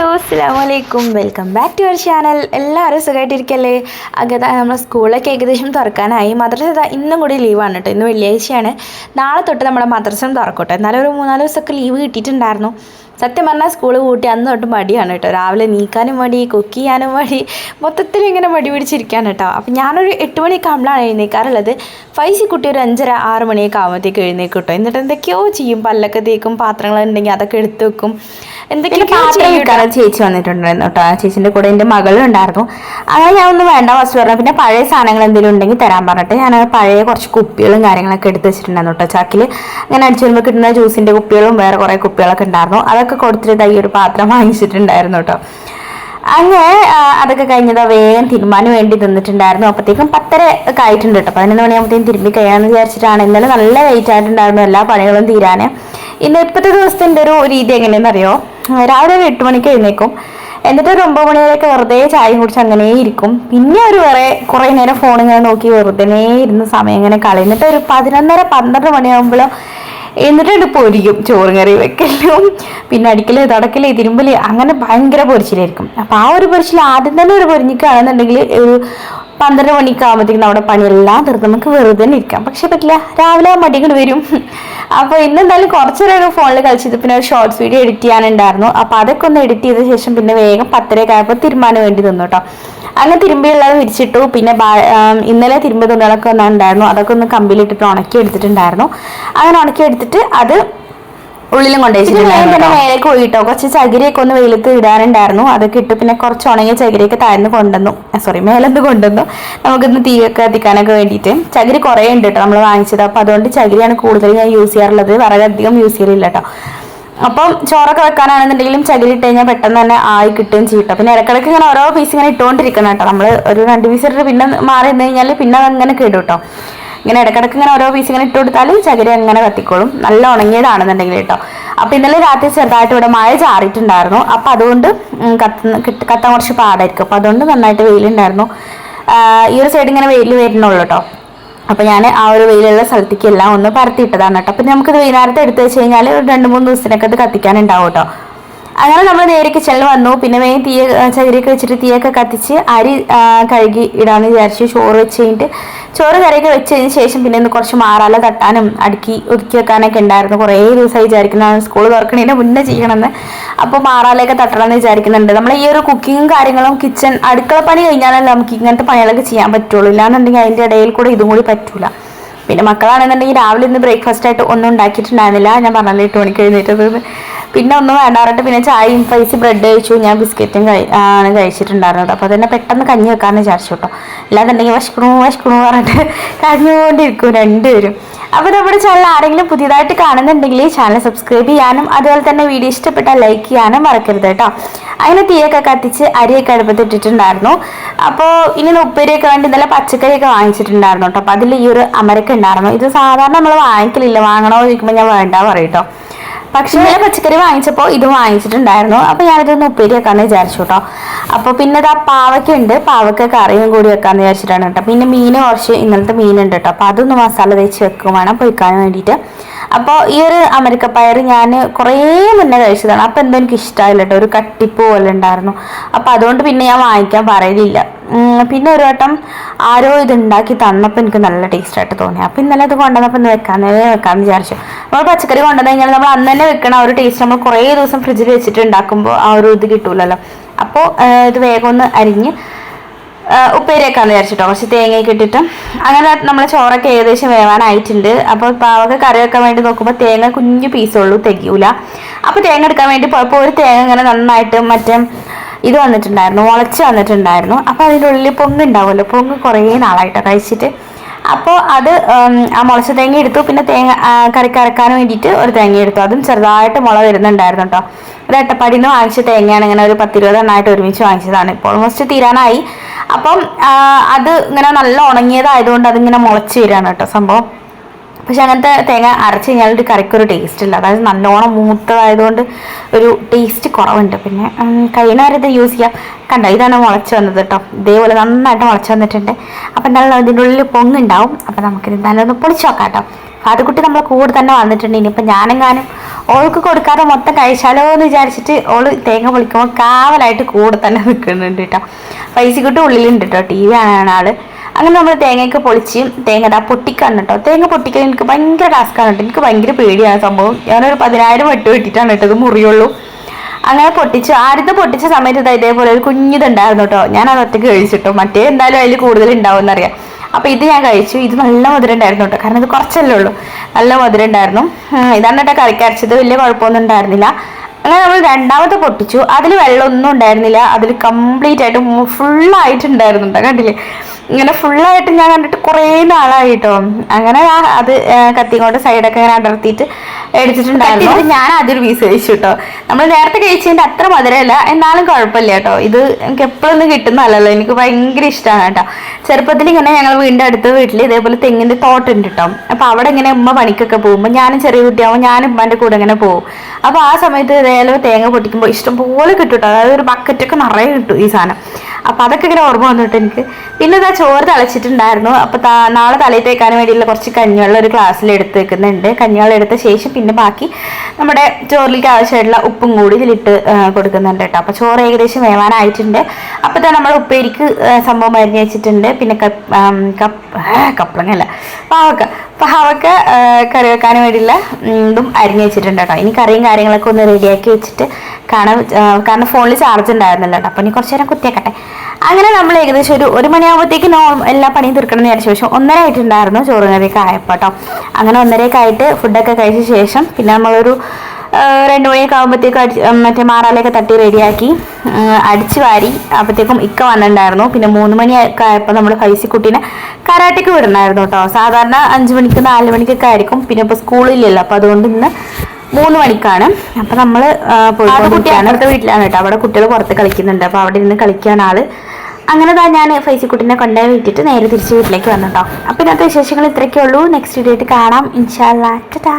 Hello അസ്സാമലൈക്കും welcome back to our channel. എല്ലാവരും സുഖമായിട്ടിരിക്കല്ലേ അകത്ത നമ്മുടെ സ്കൂളൊക്കെ ഏകദേശം തുറക്കാനായി. മദ്രസ ഇന്നും കൂടി ലീവാണ് കേട്ടോ ഇന്ന് വെള്ളിയാഴ്ചയാണ്. നാളെ തൊട്ട് നമ്മുടെ മദ്രസം തുറക്കട്ടെ. എന്നാലും ഒരു മൂന്നാൽ ദിവസമൊക്കെ ലീവ് കിട്ടിയിട്ടുണ്ടായിരുന്നു. സത്യം പറഞ്ഞാൽ സ്കൂൾ കൂട്ടി അന്ന് തൊട്ട് മടിയാണ് കേട്ടോ. രാവിലെ നീക്കാനും മടി കുക്ക് ചെയ്യാനും മടി മൊത്തത്തിൽ ഇങ്ങനെ മടി പിടിച്ചിരിക്കുകയാണ് കേട്ടോ. അപ്പം ഞാനൊരു എട്ട് മണിയൊക്കെ ആകുമ്പോഴാണ് എഴുന്നേക്കാറുള്ളത്. ഫൈസി കുട്ടി ഒരു അഞ്ചര ആറ് മണിയൊക്കെ ആകുമ്പോഴത്തേക്ക് എഴുന്നേക്കും കേട്ടോ. എന്നിട്ട് എന്തൊക്കെയോ ചെയ്യും. പല്ലൊക്കെ തേക്കും പാത്രങ്ങൾ ഉണ്ടെങ്കിൽ അതൊക്കെ എടുത്ത് വെക്കും. എന്തൊക്കെയോ ചെയ്യും ചേച്ചി വന്നിട്ടുണ്ടായിരുന്നു കേട്ടോ. ആ ചേച്ചിന്റെ കൂടെ എന്റെ മകളും ഉണ്ടായിരുന്നു. അങ്ങനെ ഞാൻ ഒന്നും വേണ്ട വസ്തു പറഞ്ഞു. പിന്നെ പഴയ സാധനങ്ങൾ എന്തെങ്കിലും ഉണ്ടെങ്കിൽ തരാൻ പറഞ്ഞിട്ട് ഞാൻ പഴയ കുറച്ച് കുപ്പികളും കാര്യങ്ങളൊക്കെ എടുത്ത് വെച്ചിട്ടുണ്ടായിരുന്നു കേട്ടോ. ചാക്കിൽ അങ്ങനെ അടിച്ചു വരുമ്പോൾ കിട്ടുന്ന ജ്യൂസിന്റെ കുപ്പികളും വേറെ കുറേ കുപ്പികളൊക്കെ ഉണ്ടായിരുന്നു. അതൊക്കെ കൊടുത്തിട്ട് ഈ ഒരു പാത്രം വാങ്ങിച്ചിട്ടുണ്ടായിരുന്നു കേട്ടോ. അങ്ങനെ അതൊക്കെ കഴിഞ്ഞതാ വേഗം തിരുമ്മാൻ വേണ്ടി നിന്നിട്ടുണ്ടായിരുന്നു അപ്പോഴത്തേക്കും പത്തര ഒക്കെ ആയിട്ടുണ്ട് കേട്ടോ. പതിനൊന്ന് മണിയാകുമ്പോഴത്തേക്കും തിരുമ്പി കഴിയാമെന്ന് വിചാരിച്ചിട്ടാണ്. ഇന്നലെ നല്ല വെയിറ്റ് ആയിട്ടുണ്ടായിരുന്നു എല്ലാ പണികളും തീരാൻ ഇന്ന് ഇപ്പോഴത്തെ ദിവസത്തിന്റെ ഒരു രീതി എങ്ങനെയാണെന്ന് അറിയോ രാവിലെ ഒരു എട്ട് മണിക്ക് എഴുന്നേക്കും എന്നിട്ട് ഒരു ഒമ്പത് മണിവരെയൊക്കെ വെറുതെ ചായയും കുടിച്ച് അങ്ങനെ ഇരിക്കും. പിന്നെ ഒരു വേറെ കുറേ നേരം ഫോൺ ഇങ്ങനെ നോക്കി വെറുതെ ഇരുന്ന് സമയം ഇങ്ങനെ കളയുന്നിട്ട് ഒരു പതിനൊന്നര പന്ത്രണ്ട് മണിയാകുമ്പോൾ എന്നിട്ടുണ്ട് പൊരിക്കും ചോറും കറി വെക്കലും. പിന്നെ അടിക്കൽ തുടക്കൽ തിരുമ്പൽ അങ്ങനെ ഭയങ്കര പൊരിച്ചിലായിരിക്കും. അപ്പം ആ ഒരു പൊരിച്ചിൽ ആദ്യം തന്നെ ഒരു പൊരിഞ്ഞിക്കുകയാണെന്നുണ്ടെങ്കിൽ ഒരു പന്ത്രണ്ട് മണിക്ക് ആകുമ്പോഴത്തേക്കും നമ്മുടെ പണിയെല്ലാം തീർത്ത് നമുക്ക് വെറുതെ തന്നെ ഇരിക്കാം. പക്ഷെ പറ്റില്ല. രാവിലെ മടികൾ വരും. അപ്പോൾ ഇന്നെന്തായാലും കുറച്ച് നേരം ഫോണിൽ കളിച്ചത് പിന്നെ ഒരു ഷോർട്സ് വീഡിയോ എഡിറ്റ് ചെയ്യാനുണ്ടായിരുന്നു. അപ്പോൾ അതൊക്കെ ഒന്ന് എഡിറ്റ് ചെയ്ത ശേഷം പിന്നെ വേഗം പത്തരയൊക്കെ ആയപ്പോൾ തീരുമാനം വേണ്ടി നിന്നു കേട്ടോ അങ്ങനെ തിരുമ്പിയുള്ളത് വിരിച്ചിട്ടു. പിന്നെ ഇന്നലെ തിരുമ്പ് തുണികളൊക്കെ ഉണ്ടായിരുന്നു അതൊക്കെ ഒന്ന് കമ്പിയിലിട്ടിട്ട് ഉണക്കി എടുത്തിട്ടുണ്ടായിരുന്നു. അങ്ങനെ ഉണക്കി എടുത്തിട്ട് അത് ഉള്ളിലും കൊണ്ടുവച്ചിട്ടുണ്ടായിരുന്നു പിന്നെ മേലേക്ക് പോയിട്ടോ കുറച്ച് ചകിരിയൊക്കെ ഒന്ന് വെയിലത്ത് ഇടാനുണ്ടായിരുന്നു. അതൊക്കെ ഇട്ട് പിന്നെ കുറച്ച് ഉണങ്ങിയ ചകിരിയൊക്കെ താഴ്ന്ന് കൊണ്ടുവന്നു. സോറി മേലത്ത് കൊണ്ടുവന്നു. നമുക്കിന്ന് തീയൊക്കെ കത്തിക്കാനൊക്കെ വേണ്ടിയിട്ട്. ചകിരി കുറേ ഉണ്ട് കേട്ടോ നമ്മൾ വാങ്ങിച്ചത്. അപ്പോൾ അതുകൊണ്ട് ചകിരിയാണ് കൂടുതൽ ഞാൻ യൂസ് ചെയ്യാറുള്ളത്. വളരെയധികം അധികം യൂസ് ചെയ്യലില്ല കേട്ടോ. അപ്പം ചോറൊക്കെ വെക്കാനാണെന്നുണ്ടെങ്കിലും ചകിരി ഇട്ട് കഴിഞ്ഞാൽ പെട്ടെന്ന് തന്നെ ആയി കിട്ടുകയും ചെയ്യും പിന്നെ ഇടക്കിടക്ക് ഇങ്ങനെ ഓരോ പീസ് ഇങ്ങനെ ഇട്ടുകൊണ്ടിരിക്കണം കേട്ടോ നമ്മൾ ഒരു രണ്ട് പീസ് ഇട്ടിട്ട് പിന്നെ മാറി നിന്ന് കഴിഞ്ഞാൽ പിന്നെ അതങ്ങനെ കേടും കേട്ടോ ഇങ്ങനെ ഇടക്കിടക്ക് ഇങ്ങനെ ഓരോ പീസ് ഇങ്ങനെ ഇട്ട് കൊടുത്താൽ ചകിരി അങ്ങനെ കത്തിക്കോളും. നല്ല ഉണങ്ങിയതാണെന്നുണ്ടെങ്കിൽ കേട്ടോ അപ്പം ഇന്നലെ രാത്രി ചെറുതായിട്ട് ഇവിടെ മഴ ചാറിയിട്ടുണ്ടായിരുന്നു. അപ്പം അതുകൊണ്ട് കത്തുന്ന കത്താൻ കുറച്ച് പാടായിരിക്കും. അപ്പം അതുകൊണ്ട് നന്നായിട്ട് വെയിലുണ്ടായിരുന്നു. ഈ ഒരു സൈഡ് ഇങ്ങനെ വെയിൽ വരുന്നുള്ളൂ കേട്ടോ അപ്പൊ ഞാൻ ആ ഒരു വെയിലുള്ള സ്ഥലത്തേക്ക് എല്ലാം ഒന്ന് പരത്തിയിട്ടതാണ് കേട്ടോ. അപ്പൊ നമുക്കിത് വൈകുന്നേരത്തെ എടുത്തു വെച്ച് കഴിഞ്ഞാൽ ഒരു രണ്ട് മൂന്ന് ദിവസത്തിനൊക്കെ ഇത് കത്തിക്കാനുണ്ടാവും കേട്ടോ. അങ്ങനെ നമ്മൾ നേരെ കിച്ചണിൽ വന്നു. പിന്നെ വേഗം തീയ ചകിരിയൊക്കെ വെച്ചിട്ട് തീയൊക്കെ കത്തിച്ച് അരി കഴുകി ഇടാന്ന് വിചാരിച്ചു ചോറ് വെച്ച് കഴിഞ്ഞിട്ട് ചോറ് കറിയൊക്കെ വെച്ചതിന് ശേഷം പിന്നെ ഒന്ന് കുറച്ച് മാറാല തട്ടാനും അടുക്കി ഒതുക്കി വെക്കാനൊക്കെ ഉണ്ടായിരുന്നു. കുറേ ദിവസമായി വിചാരിക്കുന്നതാണ് സ്കൂൾ തുറക്കണതിന് മുന്നേ ചെയ്യണമെന്ന്. അപ്പോൾ മാറാലയൊക്കെ തട്ടണമെന്ന് വിചാരിക്കുന്നുണ്ട്. നമ്മൾ ഈ ഒരു കുക്കിങ്ങും കാര്യങ്ങളും കിച്ചൺ അടുക്കള പണി കഴിഞ്ഞാലല്ലേ നമുക്ക് ഇങ്ങനത്തെ പണികളൊക്കെ ചെയ്യാൻ പറ്റുള്ളൂ. ഇല്ലാന്നുണ്ടെങ്കിൽ അതിന്റെ ഇടയിൽ കൂടെ ഇതും കൂടി പറ്റൂല. പിന്നെ മക്കളാണെന്നുണ്ടെങ്കിൽ രാവിലെ ഇന്ന് ബ്രേക്ക്ഫാസ്റ്റ് ആയിട്ട് ഒന്നും ഉണ്ടാക്കിയിട്ടുണ്ടായിരുന്നില്ല. ഞാൻ പറഞ്ഞല്ലോ എട്ട് മണിക്ക് എഴുന്നേറ്റത് പിന്നെ ഒന്നും വേണ്ട പറഞ്ഞിട്ട് പിന്നെ ചായയും പൈസ ബ്രെഡ് കഴിച്ചു. ഞാൻ ബിസ്ക്കറ്റും ആണ് കഴിച്ചിട്ടുണ്ടായിരുന്നത് അപ്പോൾ തന്നെ പെട്ടെന്ന് കഞ്ഞി വെക്കാമെന്ന് വിചാരിച്ചു കേട്ടോ. അല്ലാന്നുണ്ടെങ്കിൽ വശക്കണു വശക്കണു പറഞ്ഞിട്ട് കഞ്ഞുകൊണ്ടിരിക്കും രണ്ടുപേരും. അപ്പോൾ നമ്മുടെ ചാനൽ ആരെങ്കിലും പുതിയതായിട്ട് കാണുന്നുണ്ടെങ്കിൽ ചാനൽ സബ്സ്ക്രൈബ് ചെയ്യാനും അതുപോലെ തന്നെ വീഡിയോ ഇഷ്ടപ്പെട്ടാൽ ലൈക്ക് ചെയ്യാനും മറക്കരുത് കേട്ടോ. അതിന് തീയൊക്കെ കത്തിച്ച് അരിയൊക്കെ അടുപ്പത്തിട്ടിട്ടുണ്ടായിരുന്നു അപ്പോൾ ഇനി ഉപ്പേരിയൊക്കെ വേണ്ടി നല്ല പച്ചക്കറിയൊക്കെ വാങ്ങിച്ചിട്ടുണ്ടായിരുന്നു കേട്ടോ. അപ്പോൾ അതിൽ ഈ ഒരു അമരക്ക ഉണ്ടായിരുന്നു. ഇത് സാധാരണ നമ്മൾ വാങ്ങിക്കലില്ല. വാങ്ങണോ ചോദിക്കുമ്പോൾ ഞാൻ വേണ്ട പറയും കേട്ടോ. പക്ഷേ ഇന്നലെ പച്ചക്കറി വാങ്ങിച്ചപ്പോൾ ഇത് വാങ്ങിച്ചിട്ടുണ്ടായിരുന്നു. അപ്പോൾ ഞാനിതൊന്ന് ഉപ്പേരി വെക്കാമെന്ന് വിചാരിച്ചു കേട്ടോ. അപ്പോൾ പിന്നെ ഇതാ പാവയ്ക്ക ഉണ്ട് പാവയ്ക്ക കറിയും കൂടി വെക്കാമെന്ന് വിചാരിച്ചിട്ടാണ് കേട്ടോ. പിന്നെ മീൻ കുറച്ച് ഇന്നലത്തെ മീനുണ്ട് കേട്ടോ. അപ്പോൾ അതൊന്ന് മസാല തേച്ച് വെക്കും വേണം പൊയ്ക്കാൻ വേണ്ടിയിട്ട്. അപ്പോൾ ഈ ഒരു അമരിക്കപ്പയർ ഞാൻ കുറേ മുന്നേ കഴിച്ചതാണ്. അപ്പോൾ എന്തോ എനിക്ക് ഇഷ്ടമായില്ല കേട്ടോ. ഒരു കട്ടിപ്പ് പോലെ ഉണ്ടായിരുന്നു. അപ്പോൾ അതുകൊണ്ട് പിന്നെ ഞാൻ വാങ്ങിക്കാൻ പറയലില്ല. പിന്നെ ഒരു വട്ടം ആരോ ഇത് ഉണ്ടാക്കി തന്നപ്പോൾ എനിക്ക് നല്ല ടേസ്റ്റ് ആയിട്ട് തോന്നി. അപ്പോൾ ഇന്നലെ അത് കൊണ്ടുവന്നപ്പോൾ ഇന്ന് വെക്കാന്നേ വെക്കാമെന്ന് വിചാരിച്ചു നമ്മൾ പച്ചക്കറി കൊണ്ടുവന്നു കഴിഞ്ഞാൽ നമ്മൾ അന്ന് തന്നെ വെക്കണ ആ ഒരു ടേസ്റ്റ് നമ്മൾ കുറേ ദിവസം ഫ്രിഡ്ജിൽ വെച്ചിട്ട് ഉണ്ടാക്കുമ്പോൾ ആ ഒരു ഇത് കിട്ടൂലല്ലോ. അപ്പോൾ ഇത് വേഗം ഒന്ന് അരിഞ്ഞ് ഉപ്പേരിയൊക്കെയാണെന്ന് വിചാരിച്ചിട്ടോ. കുറച്ച് തേങ്ങയൊക്കെ ഇട്ടിട്ട്. അങ്ങനെ നമ്മളെ ചോറൊക്കെ ഏകദേശം വേവാനായിട്ടുണ്ട്. അപ്പോൾ പാവൊക്കെ കറി വെക്കാൻ വേണ്ടി നോക്കുമ്പോൾ തേങ്ങ കുഞ്ഞു പീസുള്ളൂ തികയൂല. അപ്പോൾ തേങ്ങ എടുക്കാൻ വേണ്ടി പോയപ്പോൾ ഒരു തേങ്ങ ഇങ്ങനെ നന്നായിട്ട് മറ്റേ ഇത് വന്നിട്ടുണ്ടായിരുന്നു മുളച്ച് വന്നിട്ടുണ്ടായിരുന്നു. അപ്പോൾ അതിന്റെ ഉള്ളിൽ പൊങ്ങ് ഉണ്ടാവുമല്ലോ പൊങ്ങ് കുറേ നാളായിട്ട് കഴിച്ചിട്ട്. അപ്പോൾ അത് ആ മുളച്ച തേങ്ങ എടുത്തു. പിന്നെ തേങ്ങ ആ, കറിക്ക് അരക്കാൻ വേണ്ടിയിട്ട് ഒരു തേങ്ങ എടുത്തു. അതും ചെറുതായിട്ട് മുള വരുന്നുണ്ടായിരുന്നു കേട്ടോ ഒരു അട്ടപ്പാടിയിൽ നിന്ന് വാങ്ങിച്ച തേങ്ങയാണ് ഇങ്ങനെ ഒരു പത്തിരുപത് എണ്ണമായിട്ട് ഒരുമിച്ച് വാങ്ങിച്ചതാണ്. ഇപ്പോൾ ഓൾമോസ്റ്റ് തീരാനായി. അപ്പം അത് ഇങ്ങനെ നല്ല ഉണങ്ങിയതായതുകൊണ്ട് അതിങ്ങനെ മുളച്ച് വരികയാണ് കേട്ടോ സംഭവം. പക്ഷെ അങ്ങനത്തെ തേങ്ങ അരച്ച് കഴിഞ്ഞാൽ ഒരു കറിക്കൊരു ടേസ്റ്റ് ഇല്ല. അതായത് നല്ലോണം മൂത്തതായതുകൊണ്ട് ഒരു ടേസ്റ്റ് കുറവുണ്ട്. പിന്നെ കഴിയുന്ന കാര്യത്തിൽ യൂസ് ചെയ്യാം. കണ്ടോ ഇതാണ് മുളച്ച് വന്നത് കേട്ടോ. ഇതേപോലെ നന്നായിട്ട് മുളച്ച് വന്നിട്ടുണ്ട്. അപ്പം എന്തായാലും അതിന്റെ ഉള്ളിൽ പൊങ്ങുണ്ടാവും അപ്പം നമുക്കിത് എന്തായാലും ഒന്ന് പൊളിച്ച് നോക്കാം കേട്ടോ. ഫാദുക്കുട്ടി നമ്മളെ കൂടെ തന്നെ വന്നിട്ടുണ്ട്. ഇനിയിപ്പോൾ ഞാനെങ്ങാനും ഓൾക്ക് കൊടുക്കാതെ മൊത്തം കഴിച്ചാലോ എന്ന് വിചാരിച്ചിട്ട് ഓൾ തേങ്ങ പൊളിക്കുമ്പോൾ കാവലായിട്ട് കൂടെ തന്നെ നിൽക്കുന്നുണ്ട് കേട്ടോ. പൈസക്കിട്ട് ഉള്ളിലുണ്ട് കേട്ടോ. ടി വി ആണ് ആൾ അങ്ങനെ നമ്മൾ തേങ്ങയൊക്കെ പൊളിച്ച് തേങ്ങ ഇതാ പൊട്ടിക്കാണ് കേട്ടോ. തേങ്ങ പൊട്ടിക്കാൻ എനിക്ക് ഭയങ്കര ടാസ്ക്കാണ് കേട്ടോ. എനിക്ക് ഭയങ്കര പേടിയാണ് സംഭവം. ഞാനൊരു പതിനായിരം വെട്ട് വെട്ടിയിട്ടാണ് കേട്ടോ ഇത് മുറിയുള്ളൂ. അങ്ങനെ പൊട്ടിച്ചു ആദ്യത്തെ പൊട്ടിച്ച സമയത്ത് ഇതാ ഇതേപോലെ ഒരു കുഞ്ഞിതുണ്ടായിരുന്നു കേട്ടോ. ഞാൻ അത് ഒറ്റയ്ക്ക് കഴിച്ചിട്ടോ മറ്റേ എന്തായാലും അതിൽ കൂടുതൽ ഉണ്ടാവും എന്നറിയാം അപ്പൊ ഇത് ഞാൻ കഴിച്ചു. ഇത് നല്ല മധുരം ഉണ്ടായിരുന്നു കേട്ടോ. കാരണം ഇത് കുറച്ചല്ലേ ഉള്ളൂ. നല്ല മധുരം ഉണ്ടായിരുന്നു. ഇതാണ് കേട്ടോ കറിക്കരച്ചത് വലിയ കുഴപ്പമൊന്നും ഉണ്ടായിരുന്നില്ല. അങ്ങനെ നമ്മൾ രണ്ടാമത്തെ പൊട്ടിച്ചു. അതിൽ വെള്ളമൊന്നും ഉണ്ടായിരുന്നില്ല. അതിൽ കംപ്ലീറ്റ് ആയിട്ട് ഫുള്ളായിട്ടുണ്ടായിരുന്നു കേട്ടോ കണ്ടില്ലേ? ഇങ്ങനെ ഫുള്ളായിട്ട് ഞാൻ കണ്ടിട്ട് കുറേ നാളായി കേട്ടോ അങ്ങനെ ഞാൻ അത് കത്തി കത്തിയും കൊണ്ട് സൈഡൊക്കെ ഇങ്ങനെ അടർത്തിയിട്ട് എടുത്തിട്ടുണ്ടായിരുന്നു. ഞാൻ ആദ്യം പീസ് കഴിച്ചു കേട്ടോ നമ്മൾ നേരത്തെ കഴിച്ചതിന്റെ അത്ര മധുരമല്ല. എന്നാലും കുഴപ്പമില്ല കേട്ടോ. ഇത് എനിക്ക് എപ്പോഴൊന്നും കിട്ടുന്നതല്ലല്ലോ എനിക്ക് ഭയങ്കര ഇഷ്ടമാണ് കേട്ടോ. ചെറുപ്പത്തിൽ ഇങ്ങനെ ഞങ്ങൾ വീടിന്റെ അടുത്ത വീട്ടിൽ ഇതേപോലെ തെങ്ങിന്റെ തോട്ടുണ്ട് കേട്ടോ. അപ്പോൾ അവിടെ ഇങ്ങനെ ഉമ്മ പണിക്കൊക്കെ പോകുമ്പോൾ ഞാനും ചെറിയ കുട്ടിയാകുമ്പോൾ ഞാനും ഉമ്മാന്റെ കൂടെ ഇങ്ങനെ പോകും. അപ്പോൾ ആ സമയത്ത് ഇതേപോലെ തേങ്ങ പൊട്ടിക്കുമ്പോൾ ഇഷ്ടംപോലെ കിട്ടും കേട്ടോ. അതായത് ഒരു ബക്കറ്റൊക്കെ നിറയെ കിട്ടും ഈ സാധനം. അപ്പോൾ അതൊക്കെ ഇങ്ങനെ ഓർമ്മ വന്നിട്ട് എനിക്ക് പിന്നെ ഇതാ ചോറ് തളച്ചിട്ടുണ്ടായിരുന്നു. അപ്പോൾ നാളെ തലയിൽ തേക്കാൻ വേണ്ടിയുള്ള കുറച്ച് കഞ്ഞിവെള്ളം ഒരു ഗ്ലാസ്സിൽ എടുത്ത് വെക്കുന്നുണ്ട്. കഞ്ഞിവെള്ളം എടുത്ത ശേഷം പിന്നെ ബാക്കി നമ്മുടെ ചോറിലേക്ക് ആവശ്യമായിട്ടുള്ള ഉപ്പും കൂടി ഇതിലിട്ട് കൊടുക്കുന്നുണ്ട് കേട്ടോ. അപ്പോൾ ചോറ് ഏകദേശം വേവാനായിട്ടുണ്ട്. അപ്പോൾ തന്നെ നമ്മൾ ഉപ്പേരിക്ക് സംഭവം മരുന്ന് വെച്ചിട്ടുണ്ട്. പിന്നെ കപ്പ് ആം, കപ്പ് ആ, കപ്ലങ്ങല്ല പാവക്ക പാവക്ക കറി വെക്കാൻ വേണ്ടിയുള്ള ഇതും അരിഞ്ഞ് വെച്ചിട്ടുണ്ട് കേട്ടോ. ഇനി കറിയും കാര്യങ്ങളൊക്കെ ഒന്ന് റെഡിയാക്കി വെച്ചിട്ട് കാരണം കാരണം ഫോണിൽ ചാർജ് ഉണ്ടായിരുന്നില്ല കേട്ടോ. അപ്പോൾ ഇനി കുറച്ച് നേരം കുത്തിയേക്കട്ടെ. അങ്ങനെ നമ്മൾ ഏകദേശം ഒരു ഒരു മണിയാകുമ്പോഴത്തേക്ക് നോർമൽ എല്ലാ പണിയും തീർക്കണം എന്ന് വിചാരിച്ച. ശേഷം ഒന്നര ആയിട്ടുണ്ടായിരുന്നു ചോറ് കറിയൊക്കെ ആയപ്പോൾ കേട്ടോ അങ്ങനെ ഒന്നരയൊക്കെ ആയിട്ട് ഫുഡൊക്കെ കഴിച്ച ശേഷം പിന്നെ നമ്മളൊരു രണ്ട് മണിയൊക്കെ ആകുമ്പോഴത്തേക്കും അടി മറ്റേ മാറാലയൊക്കെ തട്ടി റെഡിയാക്കി അടിച്ചു വാരി അപ്പോഴത്തേക്കും ഇക്ക വന്നിട്ടുണ്ടായിരുന്നു. പിന്നെ മൂന്ന് മണിയൊക്കെ ആയപ്പോൾ നമ്മൾ ഫൈസിക്കുട്ടീനെ കരാട്ടയ്ക്ക് വിടണമായിരുന്നു കേട്ടോ സാധാരണ അഞ്ച് മണിക്ക് നാല് മണിക്കൊക്കെ ആയിരിക്കും. പിന്നെ ഇപ്പോൾ സ്കൂളില്ലല്ലോ അപ്പോൾ അതുകൊണ്ട് ഇന്ന് മൂന്ന് മണിക്കാണ്. നമ്മൾ പോയിട്ട് പോയിക്കൊണ്ടിരിക്കുകയാണ്. അടുത്ത വീട്ടിലാണ് കേട്ടോ അവിടെ കുട്ടികൾ പുറത്ത് കളിക്കുന്നുണ്ട്. അപ്പോൾ അവിടെ ഇരുന്ന് കളിക്കാൻ ആൾ. അങ്ങനെ താ ഞാൻ ഫൈസിക്കുട്ടിനെ കൊണ്ടുപോയി വിട്ടിട്ട് നേരെ തിരിച്ച് വീട്ടിലേക്ക് വന്നു കേട്ടോ അപ്പൊ ഇന്നത്തെ വിശേഷങ്ങൾ ഇത്രയൊക്കെ ഉള്ളൂ. നെക്സ്റ്റ് വീഡിയോ ആയിട്ട് കാണാം. ഇൻഷാല്ലാ ടാ.